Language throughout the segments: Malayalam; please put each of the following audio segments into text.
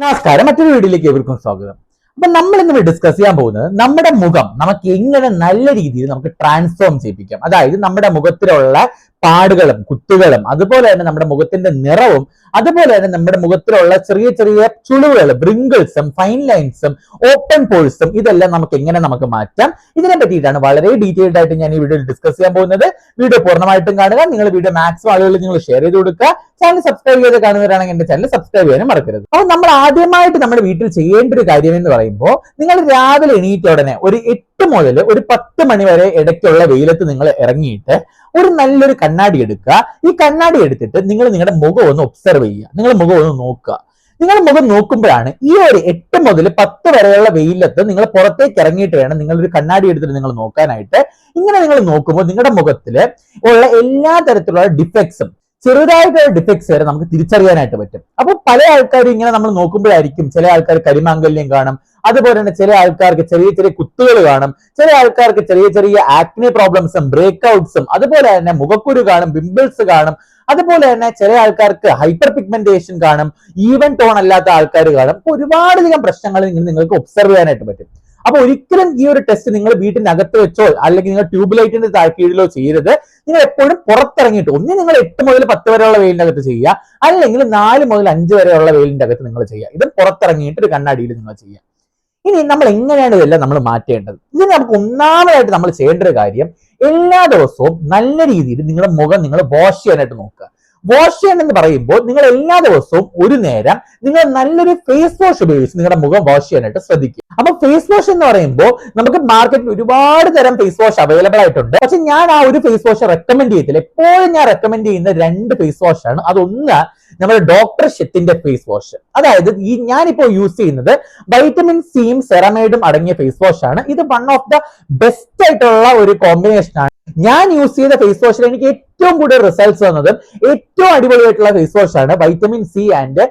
നമസ്കാരം മറ്റൊരു വീഡിയോയിലേക്ക് ഏവർക്കും സ്വാഗതം. അപ്പൊ നമ്മൾ ഇന്ന് ഡിസ്കസ് ചെയ്യാൻ പോകുന്നത് നമ്മുടെ മുഖം നമുക്ക് എങ്ങനെ നല്ല രീതിയിൽ നമുക്ക് ട്രാൻസ്ഫോം ചെയ്യിപ്പിക്കാം. അതായത് നമ്മുടെ മുഖത്തിലുള്ള പാടുകളും കുത്തുകളും അതുപോലെ തന്നെ നമ്മുടെ മുഖത്തിന്റെ നിറവും അതുപോലെ തന്നെ നമ്മുടെ മുഖത്തിലുള്ള ചെറിയ ചെറിയ ചുളിവുകൾ ബ്രിങ്കിൾസും ഫൈൻ ലൈൻസും ഓപ്പൺ പോൾസും ഇതെല്ലാം നമുക്ക് എങ്ങനെ നമുക്ക് മാറ്റാം? ഇതിനെ പറ്റിയിട്ടാണ് വളരെ ഡീറ്റെയിൽഡ് ആയിട്ട് ഞാൻ ഈ വീഡിയോയിൽ ഡിസ്കസ് ചെയ്യാൻ പോകുന്നത്. വീഡിയോ പൂർണമായിട്ടും കാണുക. നിങ്ങൾ വീഡിയോ മാക്സിമം ആളുകളിൽ നിങ്ങൾ ഷെയർ ചെയ്ത് കൊടുക്കുക. ചാനൽ സബ്സ്ക്രൈബ് ചെയ്ത് കാണുന്നവരാണെങ്കിൽ എന്റെ ചാനൽ സബ്സ്ക്രൈബ് ചെയ്യാനും മറക്കരുത്. അപ്പൊ നമ്മൾ ആദ്യമായിട്ട് നമ്മുടെ വീട്ടിൽ ചെയ്യേണ്ട ഒരു കാര്യം എന്ന് പറയുമ്പോൾ നിങ്ങൾ രാവിലെ എണീറ്റ ഉടനെ ഒരു എട്ട് മുതൽ ഒരു പത്ത് മണി വരെ ഇടയ്ക്കുള്ള വെയിലത്ത് നിങ്ങൾ ഇറങ്ങിയിട്ട് ഒരു നല്ലൊരു കണ്ണാടി എടുക്കുക. ഈ കണ്ണാടി എടുത്തിട്ട് നിങ്ങൾ നിങ്ങളുടെ മുഖം ഒന്ന് ഒബ്സർവ് ചെയ്യുക. നിങ്ങൾ മുഖം ഒന്ന് നോക്കുക. നിങ്ങൾ മുഖം നോക്കുമ്പോഴാണ് ഈ ഒരു എട്ട് മുതൽ പത്ത് വരെയുള്ള വെയിലത്ത് നിങ്ങൾ പുറത്തേക്ക് ഇറങ്ങിയിട്ട് വേണം നിങ്ങൾ ഒരു കണ്ണാടി എടുത്തിട്ട് നിങ്ങൾ നോക്കാനായിട്ട്. ഇങ്ങനെ നിങ്ങൾ നോക്കുമ്പോൾ നിങ്ങളുടെ മുഖത്തിൽ ഉള്ള എല്ലാ തരത്തിലുള്ള ഡിഫക്ട്സും ചെറുതായിട്ടുള്ള ഡിഫക്ട്സ് വരെ നമുക്ക് തിരിച്ചറിയാനായിട്ട് പറ്റും. അപ്പൊ പല ആൾക്കാരും ഇങ്ങനെ നമ്മൾ നോക്കുമ്പോഴായിരിക്കും ചില ആൾക്കാർ കരിമാങ്കല്യം കാണും. അതുപോലെ തന്നെ ചില ആൾക്കാർക്ക് ചെറിയ ചെറിയ കുത്തുകൾ കാണും. ചില ആൾക്കാർക്ക് ചെറിയ ചെറിയ ആക്നി പ്രോബ്ലംസും ബ്രേക്ക് ഔട്ട്സും അതുപോലെ തന്നെ മുഖക്കുരു കാണും പിമ്പിൾസ് കാണും. അതുപോലെ തന്നെ ചില ആൾക്കാർക്ക് ഹൈപ്പർ പിഗ്മെന്റേഷൻ കാണും. ഈവൻ ടോൺ അല്ലാത്ത ആൾക്കാർ കാണും. ഒരുപാടധികം പ്രശ്നങ്ങൾ നിങ്ങൾ നിങ്ങൾക്ക് ഒബ്സർവ് ചെയ്യാനായിട്ട് പറ്റും. അപ്പൊ ഒരിക്കലും ഈ ഒരു ടെസ്റ്റ് നിങ്ങൾ വീട്ടിനകത്ത് വെച്ചോ അല്ലെങ്കിൽ നിങ്ങൾ ട്യൂബ് ലൈറ്റിന്റെ താഴ്ക്കീഴിലോ ചെയ്യരുത്. നിങ്ങൾ എപ്പോഴും പുറത്തിറങ്ങിയിട്ട് ഒന്ന് നിങ്ങൾ എട്ട് മുതൽ പത്ത് വരെയുള്ള വെയിലിന്റെ അകത്ത് ചെയ്യുക. അല്ലെങ്കിൽ നാല് മുതൽ അഞ്ച് വരെയുള്ള വെയിലിന്റെ അകത്ത് നിങ്ങൾ ചെയ്യുക. ഇത് പുറത്തിറങ്ങിയിട്ട് ഒരു കണ്ണാടിയിൽ നിങ്ങൾ ചെയ്യുക. ഇനി നമ്മൾ എങ്ങനെയാണ് ഇതെല്ലാം നമ്മൾ മാറ്റേണ്ടത്? ഇതിന് നമുക്ക് ഒന്നാമതായിട്ട് നമ്മൾ ചെയ്യേണ്ട ഒരു കാര്യം എല്ലാ ദിവസവും നല്ല രീതിയിൽ നിങ്ങളുടെ മുഖം നിങ്ങൾ വാഷ് ചെയ്യാനായിട്ട് നോക്കുക. വാഷ് എന്ന് പറയുമ്പോൾ നിങ്ങൾ എല്ലാ ദിവസവും ഒരു നേരം നിങ്ങൾ നല്ലൊരു ഫേസ് വാഷ് ഉപയോഗിച്ച് നിങ്ങളുടെ മുഖം വാഷ് ചെയ്യാനായിട്ട് ശ്രദ്ധിക്കുക. അപ്പൊ ഫേസ് വാഷ് എന്ന് പറയുമ്പോൾ നമുക്ക് മാർക്കറ്റിൽ ഒരുപാട് തരം ഫേസ് വാഷ് അവൈലബിൾ ആയിട്ടുണ്ട്. പക്ഷെ ഞാൻ ആ ഒരു ഫേസ് വാഷ് റെക്കമെൻഡ് ചെയ്യത്തില്ല എപ്പോഴും ഞാൻ റെക്കമെൻഡ് ചെയ്യുന്ന രണ്ട് ഫേസ് വാഷ് ആണ്. അതൊന്ന് നമ്മുടെ ഡോക്ടർ ഷെത്തിന്റെ ഫേസ് വാഷ് അതായത് ഈ ഞാനിപ്പോൾ യൂസ് ചെയ്യുന്നത് വൈറ്റമിൻ സിയും സെറമൈഡും അടങ്ങിയ ഫേസ് വാഷ് ആണ്. ഇത് വൺ ഓഫ് ദ ബെസ്റ്റ് ആയിട്ടുള്ള ഒരു കോമ്പിനേഷൻ ആണ്. ഞാൻ യൂസ് ചെയ്ത ഫേസ് വാഷിൽ എനിക്ക് ഏറ്റവും കൂടുതൽ റിസൾട്ട്സ് വന്നത് ഏറ്റവും അടിപൊളിയായിട്ടുള്ള ഫേസ് വാഷ് ആണ്. വൈറ്റമിൻ സി ആൻഡ്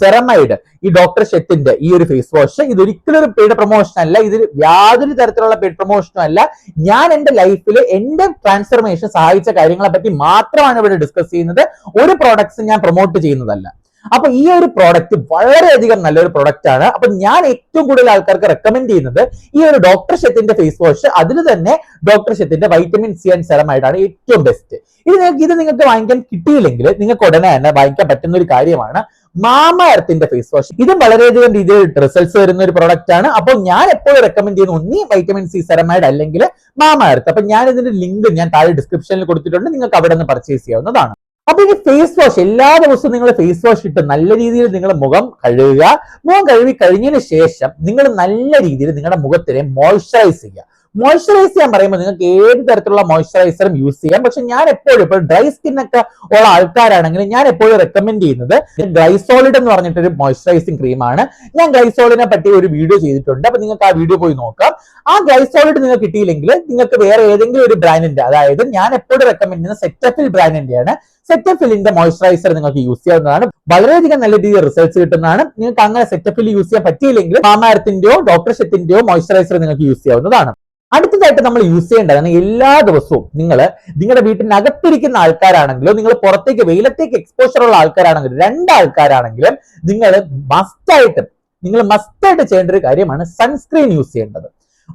സെറമൈഡ് ഈ ഡോക്ടർ ഷെത്തിന്റെ ഈ ഒരു ഫേസ് വാഷ് ഇതൊരിക്കലും ഒരു പെയ്ഡ് പ്രൊമോഷൻ അല്ല. ഇതിൽ യാതൊരു തരത്തിലുള്ള പെയ്ഡ് പ്രൊമോഷനും അല്ല. ഞാൻ എന്റെ ലൈഫിൽ എന്റെ ട്രാൻസ്ഫർമേഷൻ സഹായിച്ച കാര്യങ്ങളെ പറ്റി മാത്രമാണ് ഇവിടെ ഡിസ്കസ് ചെയ്യുന്നത്. ഒരു പ്രോഡക്ട്സ് ഞാൻ പ്രൊമോട്ട് ചെയ്യുന്നതല്ല. അപ്പൊ ഈ ഒരു പ്രോഡക്റ്റ് വളരെയധികം നല്ലൊരു പ്രോഡക്റ്റ് ആണ്. അപ്പൊ ഞാൻ ഏറ്റവും കൂടുതൽ ആൾക്കാർക്ക് റെക്കമെൻഡ് ചെയ്യുന്നത് ഈ ഒരു ഡോക്ടർ ഷെത്തിന്റെ ഫേസ് വാഷ് അതിൽ തന്നെ ഡോക്ടർ ഷെത്തിന്റെ വൈറ്റമിൻ സി ആൻഡ് സെറമായിട്ടാണ് ഏറ്റവും ബെസ്റ്റ് ഇത് നിങ്ങൾക്ക് ഇത് നിങ്ങൾക്ക് വാങ്ങിക്കാൻ കിട്ടിയില്ലെങ്കിൽ നിങ്ങൾക്ക് ഉടനെ തന്നെ വാങ്ങിക്കാൻ പറ്റുന്ന ഒരു കാര്യമാണ് മാമ എർത്തിന്റെ ഫേസ് വാഷ് ഇതും വളരെയധികം രീതിയിൽ റിസൾട്ട്സ് വരുന്ന ഒരു പ്രോഡക്റ്റ് ആണ്. അപ്പോൾ ഞാൻ എപ്പോഴും റെക്കമെൻഡ് ചെയ്യുന്ന ഒന്നി വൈറ്റമിൻ സി സെറമൈഡ് അല്ലെങ്കിൽ മാമ എർത്ത് അപ്പൊ ഞാൻ ഇതിന്റെ ലിങ്ക് ഞാൻ താഴെ ഡിസ്ക്രിപ്ഷനിൽ കൊടുത്തിട്ടുണ്ട്. നിങ്ങൾക്ക് അവിടെ നിന്ന് പർച്ചേസ് ചെയ്യാവുന്നതാണ്. അപ്പൊ ഇനി ഫേസ് വാഷ് എല്ലാ ദിവസവും നിങ്ങൾ ഫേസ് വാഷ് ഇട്ട് നല്ല രീതിയിൽ നിങ്ങൾ മുഖം കഴുകുക. മുഖം കഴുകി കഴിഞ്ഞതിന് ശേഷം നിങ്ങൾ നല്ല രീതിയിൽ നിങ്ങളുടെ മുഖത്തിനെ മോയ്സ്ചറൈസ് ചെയ്യുക. മോയ്സ്ചറൈസ് ചെയ്യാൻ പറയുമ്പോൾ നിങ്ങൾക്ക് ഏത് തരത്തിലുള്ള മോയ്സ്ചറൈസറും യൂസ് ചെയ്യാം. പക്ഷെ ഞാൻ എപ്പോഴും ഇപ്പോൾ ഡ്രൈ സ്കിൻ ഒക്കെ ഉള്ള ആൾക്കാരാണെങ്കിൽ ഞാൻ എപ്പോഴും റെക്കമെൻഡ് ചെയ്യുന്നത് ഗ്ലൈസോളിഡ് എന്ന് പറഞ്ഞിട്ടൊരു മോയ്സ്ചറൈസിങ് ക്രീമാണ് ഞാൻ ഗ്ലൈസോളിനെ പറ്റി ഒരു വീഡിയോ ചെയ്തിട്ടുണ്ട്. അപ്പൊ നിങ്ങൾക്ക് ആ വീഡിയോ പോയി നോക്കാം. ആ ഗ്ലൈസോളിഡ് നിങ്ങൾക്ക് കിട്ടിയില്ലെങ്കിൽ നിങ്ങൾക്ക് വേറെ ഏതെങ്കിലും ഒരു ബ്രാൻഡിന്റെ അതായത് ഞാൻ എപ്പോഴും റെക്കമെൻഡ് ചെയ്യുന്ന സെറ്റഫിൽ ബ്രാൻഡിന്റെയാണ്. സെറ്റഫിലിന്റെ മോയ്സ്ചറൈസർ നിങ്ങൾക്ക് യൂസ് ചെയ്യാവുന്നതാണ്. വളരെയധികം നല്ല രീതിയിൽ റിസൾട്ട്സ് കിട്ടുന്നതാണ്. നിങ്ങൾക്ക് അങ്ങനെ സെറ്റഫിൽ യൂസ് ചെയ്യാൻ പറ്റിയില്ലെങ്കിൽ മാമാരത്തിന്റെയോ ഡോക്ടർ ഷെറ്റിന്റെയോ മോയ്സ്ചറൈസർ നിങ്ങൾക്ക് യൂസ് ചെയ്യാവുന്നതാണ്. അടുത്തതായിട്ട് നമ്മൾ യൂസ് ചെയ്യേണ്ടതാണ് എല്ലാ ദിവസവും നിങ്ങൾ നിങ്ങളുടെ വീട്ടിനകത്തിരിക്കുന്ന ആൾക്കാരാണെങ്കിലും നിങ്ങൾ പുറത്തേക്ക് വെയിലത്തേക്ക് എക്സ്പോഷർ ഉള്ള ആൾക്കാരാണെങ്കിലും രണ്ട് ആൾക്കാരാണെങ്കിലും നിങ്ങൾ മസ്റ്റായിട്ട് നിങ്ങൾ മസ്റ്റായിട്ട് ചെയ്യേണ്ട ഒരു കാര്യമാണ് സൺസ്ക്രീൻ യൂസ് ചെയ്യേണ്ടത്.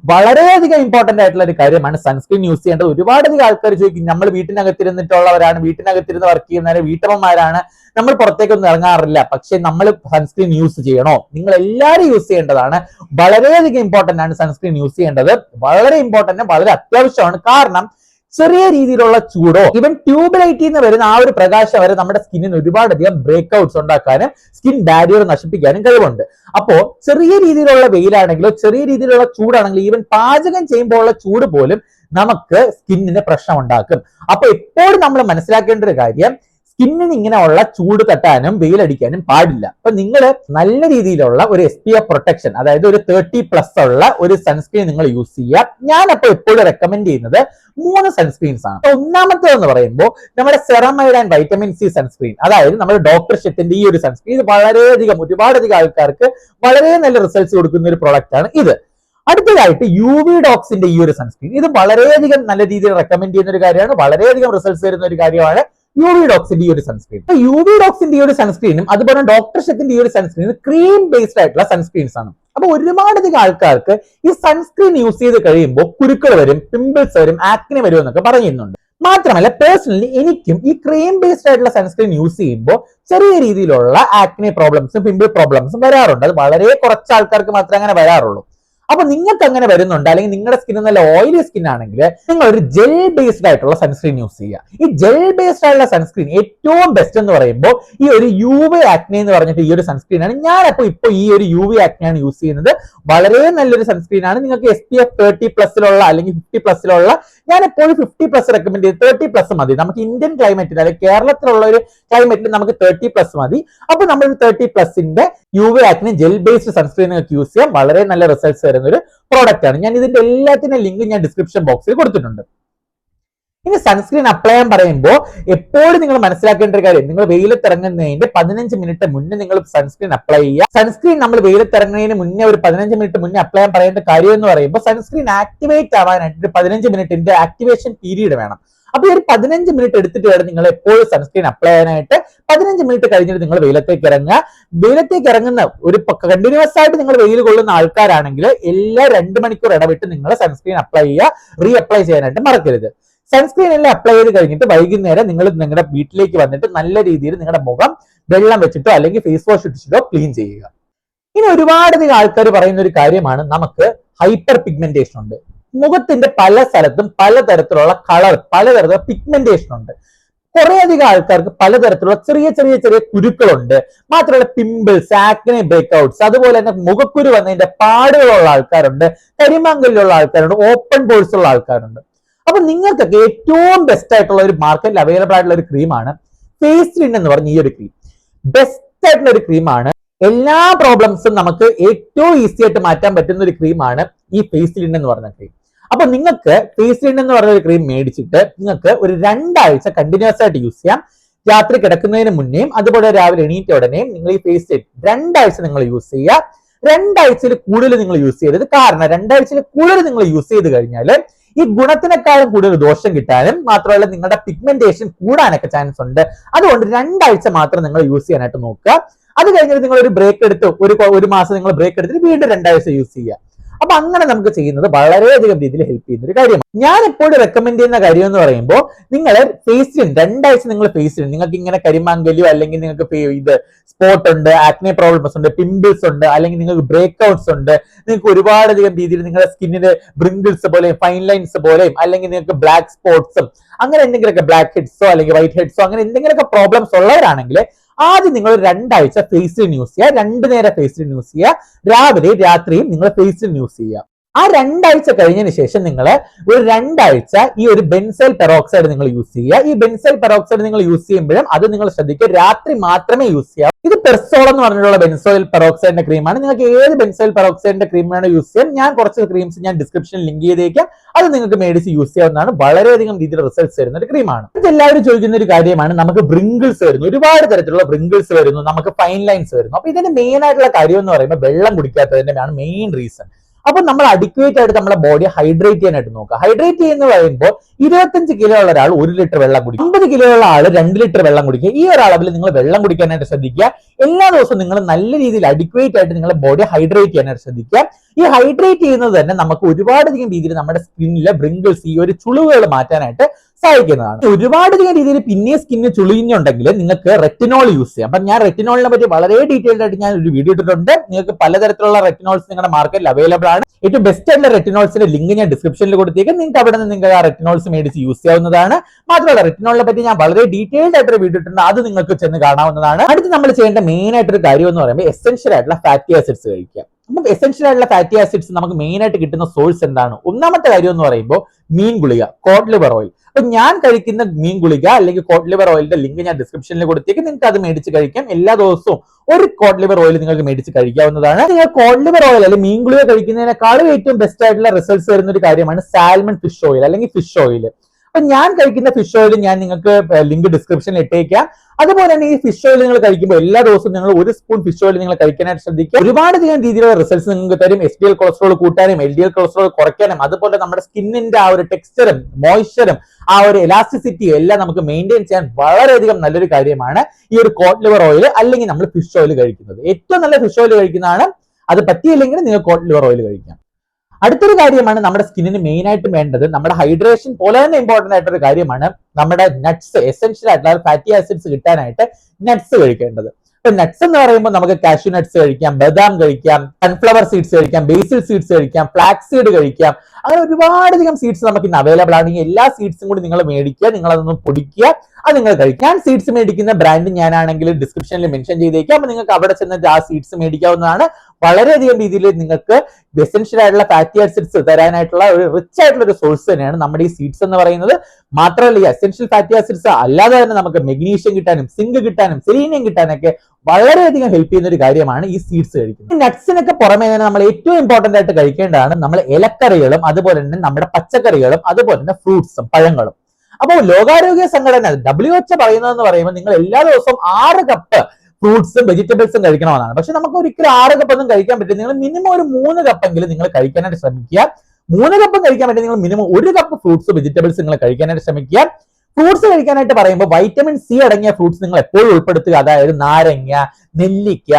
വളരെയധികം ഇമ്പോർട്ടന്റ് ആയിട്ടുള്ള ഒരു കാര്യമാണ് സൺസ്ക്രീൻ യൂസ് ചെയ്യേണ്ടത്. ഒരുപാടധികം ആൾക്കാർ ചോദിക്കും നമ്മൾ വീട്ടിനകത്തിരുന്നിട്ടുള്ളവരാണ് വീട്ടിനകത്തിരുന്ന് വർക്ക് ചെയ്യുന്നവരെ വീട്ടമ്മമാരാണ് നമ്മൾ പുറത്തേക്കൊന്നും ഇറങ്ങാറില്ല. പക്ഷെ നമ്മൾ സൺസ്ക്രീൻ യൂസ് ചെയ്യണോ? നിങ്ങൾ എല്ലാവരും യൂസ് ചെയ്യേണ്ടതാണ്. വളരെയധികം ഇമ്പോർട്ടന്റ് ആണ് സൺസ്ക്രീൻ യൂസ് ചെയ്യേണ്ടത്. വളരെ ഇമ്പോർട്ടന്റ് വളരെ അത്യാവശ്യമാണ്. കാരണം ചെറിയ രീതിയിലുള്ള ചൂടോ ഇവൻ ട്യൂബ് ലൈറ്റിൽ നിന്ന് വരുന്ന ആ ഒരു പ്രകാശം വരെ നമ്മുടെ സ്കിന്നിന് ഒരുപാടധികം ബ്രേക്ക് ഔട്ട്സ് ഉണ്ടാക്കാനും സ്കിൻ ബാരിയർ നശിപ്പിക്കാനും കഴിവുണ്ട്. അപ്പോ ചെറിയ രീതിയിലുള്ള വെയിലാണെങ്കിലോ ചെറിയ രീതിയിലുള്ള ചൂടാണെങ്കിലോ ഈവൻ പാചകം ചെയ്യുമ്പോൾ ഉള്ള ചൂട് പോലും നമുക്ക് സ്കിന്നിന് പ്രശ്നം ഉണ്ടാക്കും അപ്പൊ എപ്പോഴും നമ്മൾ മനസ്സിലാക്കേണ്ട ഒരു കാര്യം സ്കിന്നിന് ഇങ്ങനെയുള്ള ചൂട് തട്ടാനും വെയിലടിക്കാനും പാടില്ല. അപ്പൊ നിങ്ങൾ നല്ല രീതിയിലുള്ള ഒരു എസ് പി എഫ് പ്രൊട്ടക്ഷൻ അതായത് ഒരു തേർട്ടി പ്ലസ് ഉള്ള ഒരു സൺസ്ക്രീൻ നിങ്ങൾ യൂസ് ചെയ്യുക. ഞാൻ അപ്പോൾ എപ്പോഴും റെക്കമെൻഡ് ചെയ്യുന്നത് മൂന്ന് സൺസ്ക്രീൻസ് ആണ്. ഒന്നാമത്തെ എന്ന് പറയുമ്പോൾ നമ്മുടെ ceramide and vitamin C sunscreen അതായത് നമ്മുടെ ഡോക്ടർ ഷെറ്റിന്റെ ഈ ഒരു സൺസ്ക്രീൻ ഇത് വളരെയധികം ഒരുപാടധികം ആൾക്കാർക്ക് വളരെ നല്ല റിസൾട്ട്സ് കൊടുക്കുന്ന ഒരു പ്രൊഡക്റ്റ് ആണ് ഇത്. അടുത്തതായിട്ട് യു വി ഡോക്സിന്റെ ഈ ഒരു സൺസ്ക്രീൻ ഇത് വളരെയധികം നല്ല രീതിയിൽ റെക്കമെൻഡ് ചെയ്യുന്ന ഒരു കാര്യമാണ് വളരെയധികം റിസൾട്ട്സ് വരുന്ന ഒരു കാര്യമാണ് യു വി ഡോക്സിന്റെ ഈ ഒരു സൺസ്ക്രീൻ യു വി ഡോക്സിന്റെ ഈ ഒരു സൺസ്ക്രീനും അതുപോലെ ഡോക്ടർ ഷെത്തിന്റെ ഈ ഒരു സൺസ്ക്രീനും ക്രീം ബേസ്ഡ് ആയിട്ടുള്ള സൺസ്ക്രീൻസ് ആണ്. അപ്പൊ ഒരുപാടധികം ആൾക്കാർക്ക് ഈ സൺസ്ക്രീൻ യൂസ് ചെയ്ത് കഴിയുമ്പോൾ കുരുക്കൾ വരും പിമ്പിൾസ് വരും ആക്നെ വരും എന്നൊക്കെ പറയുന്നുണ്ട്. മാത്രമല്ല പേഴ്സണലി എനിക്കും ഈ ക്രീം ബേസ്ഡ് ആയിട്ടുള്ള സൺസ്ക്രീൻ യൂസ് ചെയ്യുമ്പോൾ ചെറിയ രീതിയിലുള്ള ആക്നെ പ്രോബ്ലംസും പിമ്പിൾ പ്രോബ്ലംസും വരാറുണ്ട്. അത് വളരെ കുറച്ച് ആൾക്കാർക്ക് മാത്രമേ അങ്ങനെ വരാറുള്ളൂ. അപ്പൊ നിങ്ങൾക്ക് അങ്ങനെ വരുന്നുണ്ട്. അല്ലെങ്കിൽ നിങ്ങളുടെ സ്കിൻ നല്ല ഓയിലി സ്കിൻ ആണെങ്കിൽ നിങ്ങൾ ഒരു ജെൽ ബേസ്ഡ് ആയിട്ടുള്ള സൺസ്ക്രീൻ യൂസ് ചെയ്യുക. ഈ ജെൽ ബേസ്ഡ് ആയിട്ടുള്ള സൺസ്ക്രീൻ ഏറ്റവും ബെസ്റ്റ് എന്ന് പറയുമ്പോൾ ഈ ഒരു യു വി ആക്നെ എന്ന് പറഞ്ഞിട്ട് ഈ ഒരു സൺസ്ക്രീൻ ആണ്. ഞാനപ്പോൾ ഇപ്പോൾ ഈ ഒരു യു വി ആക്നെ ആണ് യൂസ് ചെയ്യുന്നത്. വളരെ നല്ലൊരു സൺസ്ക്രീൻ ആണ്. നിങ്ങൾക്ക് എസ് പി എഫ് തേർട്ടി പ്ലസിലുള്ള അല്ലെങ്കിൽ ഫിഫ്റ്റി പ്ലസിലുള്ള ഞാൻ എപ്പോഴും ഫിഫ്റ്റി പ്ലസ് റെക്കമെൻഡ് ചെയ്ത് തേർട്ടി പ്ലസ് മതി. നമുക്ക് ഇന്ത്യൻ ക്ലൈമറ്റിൽ അല്ലെങ്കിൽ കേരളത്തിലുള്ള ഒരു ക്ലൈമറ്റിൽ നമുക്ക് തേർട്ടി പ്ലസ് മതി. അപ്പൊ നമ്മൾ തേർട്ടി പ്ലസിന്റെ യു വി ആക്ടിന് ജെൽ ബേസ്ഡ് സൺസ്ക്രീൻ നിങ്ങൾക്ക് യൂസ് ചെയ്യാം വളരെ നല്ല റിസൾട്ട്സ് തരുന്ന ഒരു പ്രോഡക്റ്റ് ആണ്. ഞാൻ ഇതിന്റെ എല്ലാത്തിന്റെ ലിങ്ക് ഞാൻ ഡിസ്ക്രിപ്ഷൻ ബോക്സിൽ കൊടുത്തിട്ടുണ്ട്. ഇനി സൺസ്ക്രീൻ അപ്ലൈ ചെയ്യാൻ പറയുമ്പോൾ എപ്പോഴും നിങ്ങൾ മനസ്സിലാക്കേണ്ട ഒരു കാര്യം. നിങ്ങൾ വെയിലത്തിറങ്ങുന്നതിന്റെ പതിനഞ്ച് മിനിറ്റ് മുന്നേ നിങ്ങൾ സൺസ്ക്രീൻ അപ്ലൈ ചെയ്യുക. സൺസ്ക്രീൻ നമ്മൾ വെയിലത്തിറങ്ങുന്നതിന് മുന്നേ ഒരു പതിനഞ്ച് മിനിറ്റ് മുന്നേ അപ്ലൈ ചെയ്യാൻ പറയേണ്ട കാര്യം എന്ന് പറയുമ്പോൾ സൺസ്ക്രീൻ ആക്ടിവേറ്റ് ആവാനായിട്ട് ഒരു പതിനഞ്ച് മിനിറ്റിന്റെ ആക്ടിവേഷൻ പീരീഡ് വേണം. അപ്പൊ ഈ ഒരു പതിനഞ്ച് മിനിറ്റ് എടുത്തിട്ട് വേണം നിങ്ങൾ എപ്പോഴും സൺസ്ക്രീൻ അപ്ലൈ ചെയ്യാനായിട്ട് പതിനഞ്ച് മിനിറ്റ് കഴിഞ്ഞിട്ട് നിങ്ങൾ വെയിലത്തേക്ക് ഇറങ്ങുക. വെയിലത്തേക്ക് ഇറങ്ങുന്ന ഒരു കണ്ടിന്യൂസ് ആയിട്ട് നിങ്ങൾ വെയിൽ കൊള്ളുന്ന ആൾക്കാരാണെങ്കിൽ എല്ലാ രണ്ട് മണിക്കൂർ ഇടവിട്ട് നിങ്ങൾ സൺസ്ക്രീൻ അപ്ലൈ ചെയ്യുക റീ അപ്ലൈ ചെയ്യാനായിട്ട് മറക്കരുത്. സൺസ്ക്രീൻ എല്ലാം അപ്ലൈ ചെയ്ത് കഴിഞ്ഞിട്ട് വൈകുന്നേരം നിങ്ങൾ നിങ്ങളുടെ വീട്ടിലേക്ക് വന്നിട്ട് നല്ല രീതിയിൽ നിങ്ങളുടെ മുഖം വെള്ളം വെച്ചിട്ടോ അല്ലെങ്കിൽ ഫേസ് വാഷ് ഇട്ടിട്ടോ ക്ലീൻ ചെയ്യുക. ഇനി ഒരുപാടധികം ആൾക്കാർ പറയുന്ന ഒരു കാര്യമാണ് നമുക്ക് ഹൈപ്പർ പിഗ്മെന്റേഷൻ ഉണ്ട്. മുഖത്തിന്റെ പല സ്ഥലത്തും പലതരത്തിലുള്ള കളർ പലതരത്തിലുള്ള പിഗ്മെന്റേഷൻ ഉണ്ട്. കുറെ അധികം ആൾക്കാർക്ക് പലതരത്തിലുള്ള ചെറിയ ചെറിയ ചെറിയ കുരുക്കളുണ്ട്. മാത്രമല്ല പിമ്പിൾസ് ആക്നെ ബ്രേക്ക്ഔട്ട്സ് അതുപോലെ തന്നെ മുഖക്കുരു വന്നതിന്റെ പാടുകളുള്ള ആൾക്കാരുണ്ട്. കരിമാങ്കലിലുള്ള ആൾക്കാരുണ്ട്. ഓപ്പൺ ബോൾസ് ഉള്ള ആൾക്കാരുണ്ട്. അപ്പൊ നിങ്ങൾക്കൊക്കെ ഏറ്റവും ബെസ്റ്റ് ആയിട്ടുള്ള ഒരു മാർക്കറ്റിൽ അവൈലബിൾ ആയിട്ടുള്ള ഒരു ക്രീമാണ് ഫേസ് ലിൻ എന്ന് പറഞ്ഞ ഈ ഒരു ക്രീം ബെസ്റ്റ് ആയിട്ടുള്ള ഒരു ക്രീമാണ് എല്ലാ പ്രോബ്ലംസും നമുക്ക് ഏറ്റവും ഈസി ആയിട്ട് മാറ്റാൻ പറ്റുന്ന ഒരു ക്രീമാണ് ഈ ഫേസ് ലിൻ എന്ന് പറഞ്ഞ ക്രീം അപ്പൊ നിങ്ങൾക്ക് ഫേസ് ലിൻ എന്ന് പറഞ്ഞ ഒരു ക്രീം മേടിച്ചിട്ട് നിങ്ങൾക്ക് ഒരു രണ്ടാഴ്ച കണ്ടിന്യൂസ് ആയിട്ട് യൂസ് ചെയ്യാം. രാത്രി കിടക്കുന്നതിന് മുന്നേയും അതുപോലെ രാവിലെ എണീറ്റ ഉടനെയും നിങ്ങൾ ഈ ഫേസ് ലിൻ രണ്ടാഴ്ച നിങ്ങൾ യൂസ് ചെയ്യുക. രണ്ടാഴ്ചയിൽ കൂടുതൽ നിങ്ങൾ യൂസ് ചെയ്യരുത്. കാരണം രണ്ടാഴ്ചയിൽ കൂടുതൽ നിങ്ങൾ യൂസ് ചെയ്ത് കഴിഞ്ഞാൽ ഈ ഗുണത്തിനേക്കാളും കൂടുതൽ ദോഷം കിട്ടാനും മാത്രമല്ല നിങ്ങളുടെ പിഗ്മെന്റേഷൻ കൂടാനൊക്കെ ചാൻസ് ഉണ്ട്. അതുകൊണ്ട് രണ്ടാഴ്ച മാത്രം നിങ്ങൾ യൂസ് ചെയ്യാനായിട്ട് നോക്കുക. അത് കഴിഞ്ഞിട്ട് നിങ്ങൾ ഒരു ബ്രേക്ക് എടുത്ത് ഒരു ഒരു മാസം നിങ്ങൾ ബ്രേക്ക് എടുത്തിട്ട് വീണ്ടും രണ്ടാഴ്ച യൂസ് ചെയ്യുക. അപ്പൊ അങ്ങനെ നമുക്ക് ചെയ്യുന്നത് വളരെയധികം രീതിയിൽ ഹെൽപ്പ് ചെയ്യുന്ന ഒരു കാര്യമാണ്. ഞാൻ എപ്പോഴും റെക്കമെൻഡ് ചെയ്യുന്ന കാര്യം എന്ന് പറയുമ്പോൾ നിങ്ങൾ ഫേസിൽ രണ്ടാഴ്ച നിങ്ങൾ ഫേസ് ഫേസിൽ നിങ്ങൾക്ക് ഇങ്ങനെ കരിമാങ്കലിയോ അല്ലെങ്കിൽ നിങ്ങൾക്ക് ഇത് സ്പോട്ട് ഉണ്ട് ആക്നെ പ്രോബ്ലംസ് ഉണ്ട് പിമ്പിൾസ് ഉണ്ട് അല്ലെങ്കിൽ നിങ്ങൾക്ക് ബ്രേക്ക് ഔട്ട്സ് ഉണ്ട്. നിങ്ങൾക്ക് ഒരുപാടധികം രീതിയിൽ നിങ്ങളുടെ സ്കിന്നിന് ബ്രിങ്കിൾസ് പോലെയും ഫൈൻ ലൈൻസ് പോലെയും അല്ലെങ്കിൽ നിങ്ങൾക്ക് ബ്ലാക്ക് സ്പോട്ട്സും അങ്ങനെ എന്തെങ്കിലുമൊക്കെ ബ്ലാക്ക് ഹെഡ്സോ അല്ലെങ്കിൽ വൈറ്റ് ഹെഡ്സോ അങ്ങനെ എന്തെങ്കിലുമൊക്കെ പ്രോബ്ലംസ് ഉള്ളവരാണെങ്കിൽ ആദ്യം നിങ്ങൾ രണ്ടാഴ്ച ഫേസ്ഡ് ന്യൂസ് ചെയ്യുക രണ്ടു നേരം ഫേസ്ഡ് ന്യൂസ് ചെയ്യുക രാവിലെ രാത്രിയും നിങ്ങൾ ഫേസ്ഡ് ന്യൂസ് ചെയ്യുക. ആ രണ്ടാഴ്ച കഴിഞ്ഞതിന് ശേഷം നിങ്ങൾ ഒരു രണ്ടാഴ്ച ഈ ഒരു ബെൻസൈൽ പെറോക്സൈഡ് നിങ്ങൾ യൂസ് ചെയ്യുക. ഈ ബെൻസൈൽ പെറോക്സൈഡ് നിങ്ങൾ യൂസ് ചെയ്യുമ്പോഴും അത് നിങ്ങൾ ശ്രദ്ധിക്കുക. രാത്രി മാത്രമേ യൂസ് ചെയ്യാവൂ. ഇത് പെർസോൾ എന്ന് പറഞ്ഞിട്ടുള്ള ബെൻസോയിൽ പെറോക്സൈഡിന്റെ ക്രീമാണ് നിങ്ങൾക്ക് ഏത് ബെൻസോയിൽ പെറോക്സൈഡിന്റെ ക്രീം വേണോ യൂസ് ചെയ്യാം. ഞാൻ കുറച്ച് ക്രീംസ് ഞാൻ ഡിസ്ക്രിപ്ഷനിൽ ലിങ്ക് ചെയ്തേക്കാം. അത് നിങ്ങൾക്ക് മേടിച്ച് യൂസ് ചെയ്യാവുന്നതാണ്. വളരെയധികം രീതിയിൽ റിസൾട്ട്സ് വരുന്ന ഒരു ക്രീമാണ് ഇത് എല്ലാവരും ചോദിക്കുന്ന ഒരു കാര്യമാണ്. നമുക്ക് ബ്രിങ്കിൾസ് വരുന്നു. ഒരുപാട് തരത്തിലുള്ള ബ്രിങ്കിൾസ് വരുന്നു. നമുക്ക് ഫൈൻ ലൈൻസ് വരുന്നു. അപ്പൊ ഇതിന്റെ മെയിൻ ആയിട്ടുള്ള കാര്യം എന്ന് പറയുമ്പോൾ വെള്ളം കുടിക്കാത്തതിന്റെ മെയിൻ റീസൺ അപ്പൊ നമ്മൾ അഡിക്വേറ്റ് ആയിട്ട് നമ്മുടെ ബോഡി ഹൈഡ്രേറ്റ് ചെയ്യാനായിട്ട് നോക്കുക. ഹൈഡ്രേറ്റ് ചെയ്യുന്ന പറയുമ്പോൾ ഇരുപത്തഞ്ച് കിലോ ഉള്ള ഒരാൾ ഒരു ലിറ്റർ വെള്ളം കുടിക്കും. അമ്പത് കിലോ ഉള്ള ആൾ രണ്ട് ലിറ്റർ വെള്ളം കുടിക്കുക ഈ ഒരു നിങ്ങൾ വെള്ളം കുടിക്കാനായിട്ട് ശ്രദ്ധിക്കുക. എല്ലാ ദിവസവും നിങ്ങൾ നല്ല രീതിയിൽ അഡിക്വേറ്റ് ആയിട്ട് നിങ്ങളുടെ ബോഡി ഹൈഡ്രേറ്റ് ചെയ്യാനായിട്ട് ശ്രദ്ധിക്കുക. ഈ ഹൈഡ്രേറ്റ് ചെയ്യുന്നത് തന്നെ നമുക്ക് ഒരുപാടധികം രീതിയിൽ നമ്മുടെ സ്കിന്നിലെ ബ്രിങ്കിൾസ് ഈ ഒരു ചുളിവുകൾ മാറ്റാനായിട്ട് സഹായിക്കുന്നതാണ്. ഒരുപാടധികം രീതിയിൽ പിന്നെ സ്കിന്ന് ചുളിഞ്ഞുണ്ടെങ്കിൽ നിങ്ങൾക്ക് റെറ്റിനോൾ യൂസ് ചെയ്യാം. അപ്പൊ ഞാൻ റെറ്റിനോളിനെ പറ്റി വളരെ ഡീറ്റെയിൽഡ് ആയിട്ട് ഞാൻ ഒരു വീഡിയോ ഇട്ടിട്ടുണ്ട്. നിങ്ങൾക്ക് പലതരത്തിലുള്ള റെറ്റിനോൾസ് നിങ്ങളുടെ മാർക്കറ്റിൽ അവൈലബിൾ ആണ്. ഏറ്റവും ബെസ്റ്റ് ആയിട്ടുള്ള റെറ്റിനോൾസിന്റെ ലിങ്ക് ഞാൻ ഡിസ്ക്രിപ്ഷനിൽ കൊടുത്തേക്കും. നിങ്ങൾക്ക് അവിടെ നിന്ന് നിങ്ങൾക്ക് ആ റെറ്റിനോൾസ് മേടിച്ച് യൂസ് ചെയ്യാവുന്നതാണ്. മാത്രമല്ല റെറ്റിനോളിനെ പറ്റി ഞാൻ വളരെ ഡീറ്റെയിൽഡ് ആയിട്ട് വീഡിയോ ഇട്ടിട്ടുണ്ട്. അത് നിങ്ങൾക്ക് ചെന്ന് കാണാവുന്നതാണ്. അടുത്ത് നമ്മൾ ചെയ്യേണ്ട മെയിൻ ആയിട്ടൊരു കാര്യം എന്ന് പറയുമ്പോൾ എസെൻഷ്യൽ ആയിട്ടുള്ള ഫാറ്റി ആസിഡ്സ് കഴിക്കുക. അപ്പം എസെൻഷ്യൽ ആയിട്ടുള്ള ഫാറ്റി ആസിഡ്സ് നമുക്ക് മെയിൻ ആയിട്ട് കിട്ടുന്ന സോഴ്സ് എന്താണ്? ഒന്നാമത്തെ കാര്യം എന്ന് പറയുമ്പോൾ മീൻ ഗുളിക കോഡ് ലിവർ ഓയിൽ അപ്പൊ ഞാൻ കഴിക്കുന്ന മീൻ ഗുളിക അല്ലെങ്കിൽ കോഡ് ലിവർ ഓയിലിന്റെ ലിങ്ക് ഞാൻ ഡിസ്ക്രിപ്ഷനിൽ കൊടുത്തേക്ക്. നിങ്ങൾക്ക് അത് മേടിച്ച് കഴിക്കാം. എല്ലാ ദിവസവും ഒരു കോഡ് ലിവർ ഓയിൽ നിങ്ങൾക്ക് മേടിച്ച് കഴിക്കാവുന്നതാണ്. നിങ്ങൾ കോഡ് ലിവർ ഓയിൽ അല്ലെങ്കിൽ മീൻ ഗുളിക കഴിക്കുന്നതിനേക്കാളും ഏറ്റവും ബെസ്റ്റ് ആയിട്ടുള്ള റിസൾട്ട്സ് വരുന്ന ഒരു കാര്യമാണ് സാൽമൺ ഫിഷ് ഓയിൽ അല്ലെങ്കിൽ ഫിഷ് ഓയിൽ അപ്പൊ ഞാൻ കഴിക്കുന്ന ഫിഷ് ഓയിൽ ഞാൻ നിങ്ങൾക്ക് ലിങ്ക് ഡിസ്ക്രിപ്ഷനിൽ ഇട്ടേക്കാം. അതുപോലെ തന്നെ ഈ ഫിഷ് ഓയിൽ നിങ്ങൾ കഴിക്കുമ്പോൾ എല്ലാ ദിവസവും നിങ്ങൾ ഒരു സ്പൂൺ ഫിഷ് ഓയിൽ നിങ്ങൾ കഴിക്കാനായിട്ട് ശ്രദ്ധിക്കുക. ഒരുപാട് അധികം രീതിയിലുള്ള റിസൾട്ട്സ് നിങ്ങൾക്ക് തരും. എസ് ഡി എൽ കൊളസ്ട്രോൾ കൂട്ടാനും എൽ ഡി എൽ കൊളസ്ട്രോൾ കുറയ്ക്കാനും അതുപോലെ നമ്മുടെ സ്കിന്നിന്റെ ആ ഒരു ടെക്സ്ചറും മോയ്സ്ചറും ആ ഒരു എലാസ്റ്റിസിറ്റിയും എല്ലാം നമുക്ക് മെയിന്റെയിൻ ചെയ്യാൻ വളരെയധികം നല്ലൊരു കാര്യമാണ് ഈ ഒരു കോട്ട് ലിവർ ഓയിൽ അല്ലെങ്കിൽ നമ്മൾ ഫിഷ് ഓയിൽ കഴിക്കുന്നത്. ഏറ്റവും നല്ല ഫിഷ് ഓയിൽ കഴിക്കുന്നതാണ്. അത് പറ്റിയില്ലെങ്കിൽ നിങ്ങൾ കോട്ട് ലിവർ ഓയിൽ കഴിക്കാം. അടുത്തൊരു കാര്യമാണ് നമ്മുടെ സ്കിന്നിന് മെയിൻ ആയിട്ട് വേണ്ടത് നമ്മുടെ ഹൈഡ്രേഷൻ പോലെ തന്നെ ഇമ്പോർട്ടന്റ് ആയിട്ടൊരു കാര്യമാണ് നമ്മുടെ നട്ട്സ് എസെൻഷ്യൽ ആയിട്ടുള്ള ഫാറ്റി ആസിഡ്സ് കിട്ടാനായിട്ട് നട്ട്സ് കഴിക്കേണ്ടത്. ഇപ്പൊ നട്ട്സ് എന്ന് പറയുമ്പോൾ നമുക്ക് കാഷ്യൂ നട്ട്സ് കഴിക്കാം ബദാം കഴിക്കാം സൺഫ്ലവർ സീഡ്സ് കഴിക്കാം ബേസിൽ സീഡ്സ് കഴിക്കാം ഫ്ലാക്സ് സീഡ് കഴിക്കാം. അങ്ങനെ ഒരുപാടധികം സീഡ്സ് നമുക്ക് ഇന്ന് അവൈലബിൾ ആണ്. ഈ എല്ലാ സീഡ്സും കൂടി നിങ്ങൾ മേടിക്കുക നിങ്ങൾ അതൊന്ന് പൊടിക്കുക അത് നിങ്ങൾ കഴിക്കാൻ സീഡ്സ് മേടിക്കുന്ന ബ്രാൻഡ് ഞാനാണെങ്കിൽ ഡിസ്ക്രിപ്ഷനിൽ മെൻഷൻ ചെയ്തേക്കാം. അപ്പൊ നിങ്ങൾക്ക് അവിടെ ചെന്നിട്ട് ആ സീഡ്സ് മേടിക്കാവുന്നതാണ്. വളരെയധികം രീതിയിൽ നിങ്ങൾക്ക് എസെൻഷ്യൽ ആയിട്ടുള്ള ഫാറ്റി ആസിഡ്സ് തരാനായിട്ടുള്ള ഒരു റിച്ച് ആയിട്ടുള്ള ഒരു സോഴ്സ് തന്നെയാണ് നമ്മുടെ ഈ സീഡ്സ് എന്ന് പറയുന്നത്. മാത്രമല്ല ഈ എസെൻഷ്യൽ ഫാറ്റി ആസിഡ്സ് അല്ലാതെ തന്നെ നമുക്ക് മെഗ്നീഷ്യം കിട്ടാനും സിങ്ക് കിട്ടാനും സെലീനിയം കിട്ടാനൊക്കെ വളരെയധികം ഹെൽപ്പ് ചെയ്യുന്ന ഒരു കാര്യമാണ് ഈ സീഡ്സ് കഴിക്കുന്നത്. നട്ട്സിനൊക്കെ പുറമേ തന്നെ നമ്മൾ ഏറ്റവും ഇമ്പോർട്ടന്റ് ആയിട്ട് കഴിക്കേണ്ടതാണ് നമ്മൾ ഇലക്കറികളും അതുപോലെ തന്നെ നമ്മുടെ പച്ചക്കറികളും അതുപോലെ തന്നെ ഫ്രൂട്ട്സും പഴങ്ങളും. അപ്പോൾ ലോകാരോഗ്യ സംഘടന ഡബ്ല്യു എച്ച് പറയുന്നതെന്ന് പറയുമ്പോൾ നിങ്ങൾ എല്ലാ ദിവസവും ആറ് കപ്പ് ഫ്രൂട്ട്സും വെജിറ്റബിൾസും കഴിക്കണമെന്നാണ് പക്ഷെ നമുക്ക് ഒരിക്കലും ആറ് കപ്പൊന്നും കഴിക്കാൻ പറ്റില്ല. നിങ്ങൾ മിനിമം ഒരു മൂന്ന് കപ്പെങ്കിലും നിങ്ങൾ കഴിക്കാനായിട്ട് ശ്രമിക്കുക. മൂന്ന് കപ്പും കഴിക്കാൻ പറ്റില്ല. നിങ്ങൾ മിനിമം ഒരു കപ്പ് ഫ്രൂട്ട്സ് വെജിറ്റബിൾസ് നിങ്ങൾ കഴിക്കാനായിട്ട് ശ്രമിക്കുക. ഫ്രൂട്ട്സ് കഴിക്കാനായിട്ട് പറയുമ്പോൾ വൈറ്റമിൻ സി അടങ്ങിയ ഫ്രൂട്ട്സ് നിങ്ങൾ എപ്പോഴും ഉൾപ്പെടുത്തുക. അതായത് നാരങ്ങ നെല്ലിക്ക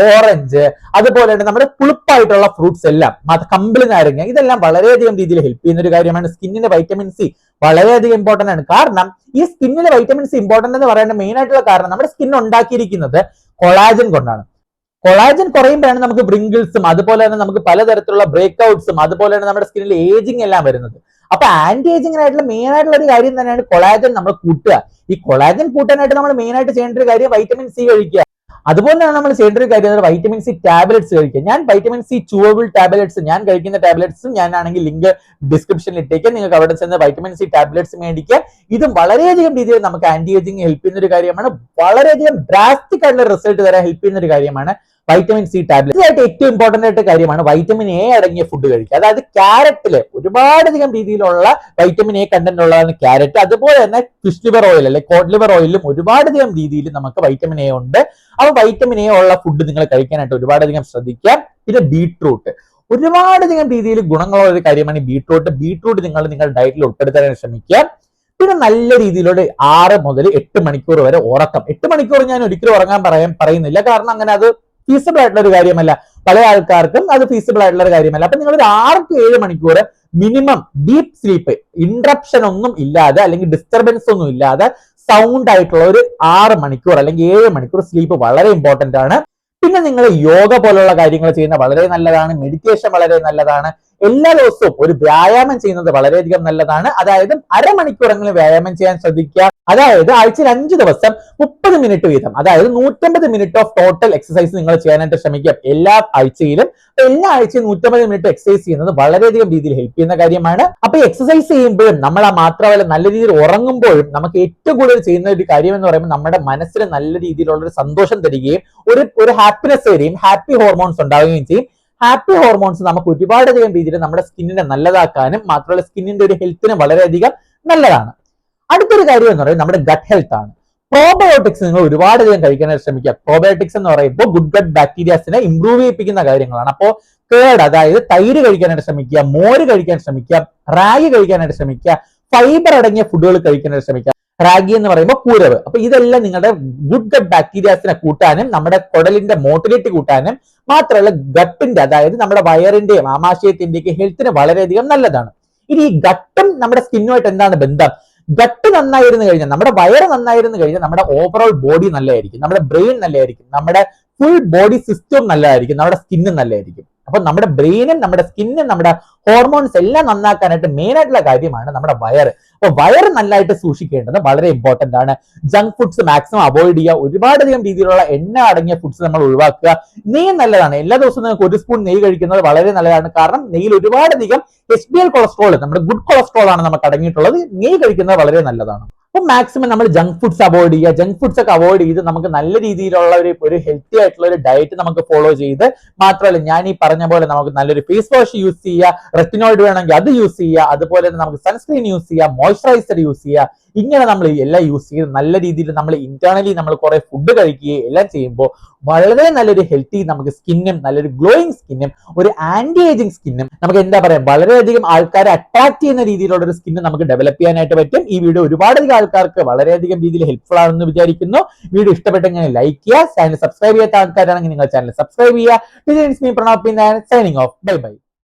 ഓറഞ്ച് അതുപോലെ തന്നെ നമ്മുടെ പുളിപ്പായിട്ടുള്ള ഫ്രൂട്ട്സ് എല്ലാം കമ്പിളി നാരങ്ങ ഇതെല്ലാം വളരെയധികം രീതിയിൽ ഹെൽപ്പ് ചെയ്യുന്ന ഒരു കാര്യമാണ്. സ്കിന്നിന്റെ വൈറ്റമിൻ സി വളരെയധികം ഇമ്പോർട്ടന്റ് ആണ്. കാരണം ഈ സ്കിന്നിലെ വൈറ്റമിൻസ് ഇമ്പോർട്ടന്റ് എന്ന് പറയുന്ന മെയിൻ ആയിട്ടുള്ള കാരണം നമ്മുടെ സ്കിൻ ഉണ്ടാക്കിയിരിക്കുന്നത് കൊളാജൻ കൊണ്ടാണ്. കൊളാജൻ കുറയുമ്പോഴാണ് നമുക്ക് ബ്രിങ്കിൾസും അതുപോലെ തന്നെ നമുക്ക് പലതരത്തിലുള്ള ബ്രേക്ക് ഔട്ട്സും അതുപോലെ തന്നെ നമ്മുടെ സ്കിന്നിൽ ഏജിങ് എല്ലാം വരുന്നത്. അപ്പൊ ആന്റി ഏജിങ്ങിനായിട്ടുള്ള മെയിൻ ആയിട്ടുള്ള ഒരു കാര്യം തന്നെയാണ് കൊളാജൻ നമ്മൾ കൂട്ടുക. ഈ കൊളാജൻ കൂട്ടാനായിട്ട് നമ്മൾ മെയിൻ ആയിട്ട് ചെയ്യേണ്ട ഒരു കാര്യം വൈറ്റമിൻ സി കഴിക്കുക. അതുപോലെയാണ് നമ്മൾ ചെയ്യേണ്ട ഒരു കാര്യം വൈറ്റമിൻ സി ടാബ്ലറ്റ്സ് കഴിക്കുക. ഞാൻ വൈറ്റമിൻ സി ചൂവബിൾ ടാബ്ലറ്റ്സ് ഞാൻ കഴിക്കുന്ന ടാബ്ലറ്റ്സും ഞാനാണെങ്കിൽ ലിങ്ക് ഡിസ്ക്രിപ്ഷനിൽ ഇട്ടേക്കാം. നിങ്ങൾക്ക് അവിടെ ചെന്ന് വൈറ്റമിൻ സി ടാബ്ലറ്റ്സ് മേടിക്കുക ഇതും വളരെയധികം രീതിയിൽ നമുക്ക് ആന്റി ഏജിങ് ഹെൽപ്പ് ചെയ്യുന്ന ഒരു കാര്യമാണ്. വളരെയധികം ഡ്രാസ്റ്റിക് ആയിട്ടുള്ള റിസൾട്ട് തരാൻ ഹെൽപ്പ് ചെയ്യുന്ന ഒരു കാര്യമാണ്. വൈറ്റമിൻ സി ടാബ്ലറ്റ് ഇതായിട്ട് ഏറ്റവും ഇമ്പോർട്ടന്റ് ആയിട്ട് കാര്യമാണ് വൈറ്റമിൻ എ അടങ്ങിയ ഫുഡ് കഴിക്കുക. അതായത് ക്യാരറ്റിൽ ഒരുപാടധികം രീതിയിലുള്ള വൈറ്റമിൻ എ കണ്ടന്റ് ഉള്ളതാണ് ക്യാരറ്റ് അതുപോലെ തന്നെ ഫിഷ് ഓയിൽ അല്ലെ കോഡ് ലിവർ ഓയിലും ഒരുപാടധികം രീതിയിൽ നമുക്ക് വൈറ്റമിൻ എ ഉണ്ട്. ആ വൈറ്റമിൻ എ ഉള്ള ഫുഡ് നിങ്ങൾ കഴിക്കാനായിട്ട് ഒരുപാടധികം ശ്രദ്ധിക്കുക. പിന്നെ ബീട്രൂട്ട് ഒരുപാടധികം രീതിയിൽ ഗുണങ്ങളുള്ള ഒരു കാര്യമാണ് ഈ ബീട്രൂട്ട് ബീട്രൂട്ട് നിങ്ങൾ നിങ്ങളുടെ ഡയറ്റിൽ ഉൾപ്പെടുത്താനായിട്ട് ശ്രമിക്കുക. പിന്നെ നല്ല രീതിയിലൂടെ ആറ് മുതൽ എട്ട് മണിക്കൂർ വരെ ഉറക്കം. എട്ട് മണിക്കൂർ ഞാൻ ഒരിക്കലും ഉറങ്ങാൻ പറയാൻ പറയുന്നില്ല. കാരണം അങ്ങനെ അത് ഫീസിബിൾ ആയിട്ടുള്ള ഒരു കാര്യമല്ല. പല ആൾക്കാർക്കും അത് ഫീസിബിൾ ആയിട്ടുള്ള ഒരു കാര്യമല്ല. അപ്പൊ നിങ്ങൾ ഒരു ആറ് ടു ഏഴ് മണിക്കൂർ മിനിമം ഡീപ് സ്ലീപ്പ് ഇൻട്രപ്ഷൻ ഒന്നും ഇല്ലാതെ അല്ലെങ്കിൽ ഡിസ്റ്റർബൻസ് ഒന്നും ഇല്ലാതെ സൗണ്ട് ആയിട്ടുള്ള ഒരു ആറ് മണിക്കൂർ അല്ലെങ്കിൽ ഏഴ് മണിക്കൂർ സ്ലീപ്പ് വളരെ ഇമ്പോർട്ടന്റ് ആണ്. പിന്നെ നിങ്ങൾ യോഗ പോലുള്ള കാര്യങ്ങൾ ചെയ്യുന്ന വളരെ നല്ലതാണ്. മെഡിറ്റേഷൻ വളരെ നല്ലതാണ്. എല്ലാ ദിവസവും ഒരു വ്യായാമം ചെയ്യുന്നത് വളരെയധികം നല്ലതാണ്. അതായത് അരമണിക്കൂറെങ്കിലും വ്യായാമം ചെയ്യാൻ ശ്രദ്ധിക്കുക. അതായത് ആഴ്ചയിൽ അഞ്ച് ദിവസം മുപ്പത് മിനിറ്റ് വീതം. അതായത് നൂറ്റമ്പത് മിനിറ്റ് ഓഫ് ടോട്ടൽ എക്സസൈസ് നിങ്ങൾ ചെയ്യാനായിട്ട് ശ്രമിക്കുക. എല്ലാ ആഴ്ചയിലും. എല്ലാ ആഴ്ചയും നൂറ്റമ്പത് മിനിറ്റ് എക്സസൈസ് ചെയ്യുന്നത് വളരെയധികം രീതിയിൽ ഹെൽപ്പ് ചെയ്യുന്ന കാര്യമാണ്. അപ്പൊ എക്സസൈസ് ചെയ്യുമ്പോഴും നമ്മൾ ആ മാത്രമല്ല നല്ല രീതിയിൽ ഉറങ്ങുമ്പോഴും നമുക്ക് ഏറ്റവും കൂടുതൽ ചെയ്യുന്ന ഒരു കാര്യം എന്ന് പറയുമ്പോൾ നമ്മുടെ മനസ്സിന് നല്ല രീതിയിലുള്ള ഒരു സന്തോഷം തരികയും ഒരു ഒരു ഹാപ്പിനെസ് തരികയും ഹാപ്പി ഹോർമോൺസ് ഉണ്ടാവുകയും ചെയ്യും. ഹാപ്പി ഹോർമോൺസ് നമുക്ക് ഒരുപാടധികം രീതിയിൽ നമ്മുടെ സ്കിന്നിനെ നല്ലതാക്കാനും മാത്രമല്ല സ്കിന്നിന്റെ ഒരു ഹെൽത്തിന് വളരെയധികം നല്ലതാണ്. അടുത്തൊരു കാര്യം എന്ന് പറയുന്നത് നമ്മുടെ ഗട്ട് ഹെൽത്ത് ആണ്. പ്രോബയോട്ടിക്സ് നിങ്ങൾ ഒരുപാടധികം കഴിക്കാനായിട്ട് ശ്രമിക്കുക. പ്രോബയോട്ടിക്സ് എന്ന് പറയുമ്പോൾ ഗുഡ് ഗട്ട് ബാക്ടീരിയാസിനെ ഇംപ്രൂവ് ചെയ്യിപ്പിക്കുന്ന കാര്യങ്ങളാണ്. അപ്പോൾ കേട് അതായത് തൈര് കഴിക്കാനായിട്ട് ശ്രമിക്കുക മോര് കഴിക്കാൻ ശ്രമിക്കുക റാഗി കഴിക്കാനായിട്ട് ശ്രമിക്കുക ഫൈബർ അടങ്ങിയ ഫുഡുകൾ കഴിക്കാനായിട്ട് ശ്രമിക്കുക. റാഗി എന്ന് പറയുമ്പോൾ കൂരവ് അപ്പൊ ഇതെല്ലാം നിങ്ങളുടെ ഗുഡ് ഗട്ട് ബാക്ടീരിയാസിനെ കൂട്ടാനും നമ്മുടെ കുടലിന്റെ മോട്ടിലിറ്റി കൂട്ടാനും മാത്രമല്ല ഗട്ടിന്റെ അതായത് നമ്മുടെ വയറിന്റെയും ആമാശയത്തിന്റെയും ഹെൽത്തിന് വളരെയധികം നല്ലതാണ്. ഇനി ഈ ഗട്ടും നമ്മുടെ സ്കിന്നുമായിട്ട് എന്താണ് ബന്ധം? ഗട്ട് നന്നായിരുന്നു കഴിഞ്ഞാൽ നമ്മുടെ വയറ് നന്നായിരുന്നു കഴിഞ്ഞാൽ നമ്മുടെ ഓവറോൾ ബോഡി നല്ലതായിരിക്കും. നമ്മുടെ ബ്രെയിൻ നല്ലതായിരിക്കും. നമ്മുടെ ഫുൾ ബോഡി സിസ്റ്റം നല്ലതായിരിക്കും. നമ്മുടെ സ്കിന്നും നല്ലതായിരിക്കും. അപ്പൊ നമ്മുടെ ബ്രെയിനും നമ്മുടെ സ്കിന്നും നമ്മുടെ ഹോർമോൺസ് എല്ലാം നന്നാക്കാനായിട്ട് മെയിൻ ആയിട്ടുള്ള കാര്യമാണ് നമ്മുടെ വയർ അപ്പൊ വയറ് നല്ലതായിട്ട് സൂക്ഷിക്കേണ്ടത് വളരെ ഇമ്പോർട്ടന്റ് ആണ്. ജങ്ക് ഫുഡ്സ് മാക്സിമം അവോയ്ഡ് ചെയ്യുക. ഒരുപാടധികം രീതിയിലുള്ള എണ്ണ അടങ്ങിയ ഫുഡ്സ് നമ്മൾ ഒഴിവാക്കുക. നെയ്യ് നല്ലതാണ്. എല്ലാ ദിവസവും നിങ്ങൾക്ക് ഒരു സ്പൂൺ നെയ്യ് കഴിക്കുന്നത് വളരെ നല്ലതാണ്. കാരണം നെയ്യിൽ ഒരുപാടധികം എസ് ബി എൽ കൊളസ്ട്രോൾ നമ്മുടെ ഗുഡ് കൊളസ്ട്രോൾ ആണ് നമുക്ക് അടങ്ങിയിട്ടുള്ളത്. നെയ്യ് കഴിക്കുന്നത് വളരെ നല്ലതാണ്. അപ്പൊ മാക്സിമം നമ്മൾ ജങ്ക് ഫുഡ്സ് അവോയ്ഡ് ചെയ്യുക. ജങ്ക് ഫുഡ്സ് ഒക്കെ അവോയ്ഡ് ചെയ്ത് നമുക്ക് നല്ല രീതിയിലുള്ള ഒരു ഒരു ഹെൽത്തി ആയിട്ടുള്ള ഒരു ഡയറ്റ് നമുക്ക് ഫോളോ ചെയ്ത് മാത്രമല്ല ഞാൻ ഈ പറഞ്ഞ പോലെ നമുക്ക് നല്ലൊരു ഫേസ് വാഷ് യൂസ് ചെയ്യുക റെറ്റിനോയിഡ് വേണമെങ്കിൽ അത് യൂസ് ചെയ്യുക അതുപോലെ തന്നെ നമുക്ക് സൺസ്ക്രീൻ യൂസ് ചെയ്യുക മോയ്സ്ചറൈസർ യൂസ് ചെയ്യുക ഇങ്ങനെ നമ്മൾ എല്ലാം യൂസ് ചെയ്ത് നല്ല രീതിയിൽ നമ്മൾ ഇന്റേണലി നമ്മൾ കുറെ ഫുഡ് കഴിക്കുകയും എല്ലാം ചെയ്യുമ്പോൾ വളരെ നല്ലൊരു ഹെൽത്തി നമുക്ക് സ്കിന്നും നല്ലൊരു ഗ്ലോയിങ് സ്കിന്നും ഒരു ആന്റി ഏജിങ് സ്കിന്നും നമുക്ക് എന്താ പറയാ വളരെയധികം ആൾക്കാരെ അട്രാക്ട് ചെയ്യുന്ന രീതിയിലുള്ള ഒരു സ്കിന്ന് നമുക്ക് ഡെവലപ്പ് ചെയ്യാനായിട്ട് പറ്റും. ഈ വീഡിയോ ഒരുപാടധികം ആൾക്കാർക്ക് വളരെയധികം രീതിയിൽ ഹെൽപ്ഫുൾ ആണെന്ന് വിചാരിക്കുന്നു. വീഡിയോ ഇഷ്ടപ്പെട്ടെങ്കിൽ ലൈക്ക് ചെയ്യുക ചാനൽ സബ്സ്ക്രൈബ് ചെയ്യാത്ത ആൾക്കാരാണെങ്കിൽ നിങ്ങൾ ചാനൽ സബ്സ്ക്രൈബ് ചെയ്യുക. Signing off bye bye